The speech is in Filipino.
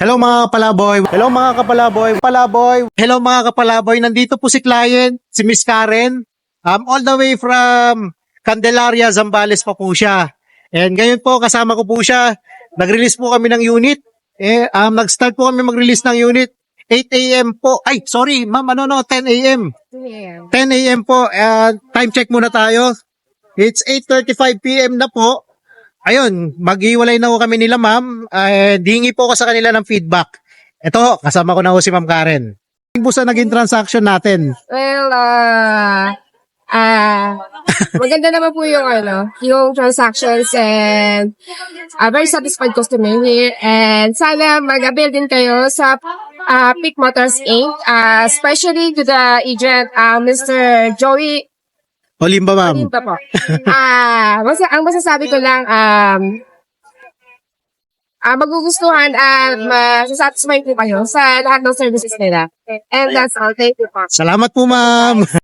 Hello mga kapalaboy. Hello mga kapalaboy. Palaboy. Hello mga kapalaboy. Nandito po si client, si Miss Karen. Um, all the way from Candelaria, Zambales pa po siya. And ngayon po, kasama ko po siya. Nag-release po kami ng unit. Eh, um, nag-start po kami mag-release ng unit. 8 a.m. po. Ay, sorry, ma'am, ano no, 10 a.m. 10 a.m. po. Uh, time check muna tayo. It's 8.35 p.m. na po. Ayun, maghiwalay na ho kami nila ma'am. Uh, dingi po ako sa kanila ng feedback. Ito, kasama ko na ho si ma'am Karen. Ano po naging transaction natin? Well, ah, ah, maganda naman po yung ano, yung transactions and ah, very satisfied customer here. And sana mag-avail din kayo sa ah, Peak Motors Inc. ah, especially to the agent, ah, Mr. Joey Olimba ma'am. Pinta po. Ah, basta, ang masasabi ko lang, um, ah, magugustuhan at masasatisfy po kayo sa lahat ng services nila. And that's all. Thank you po. Salamat po ma'am.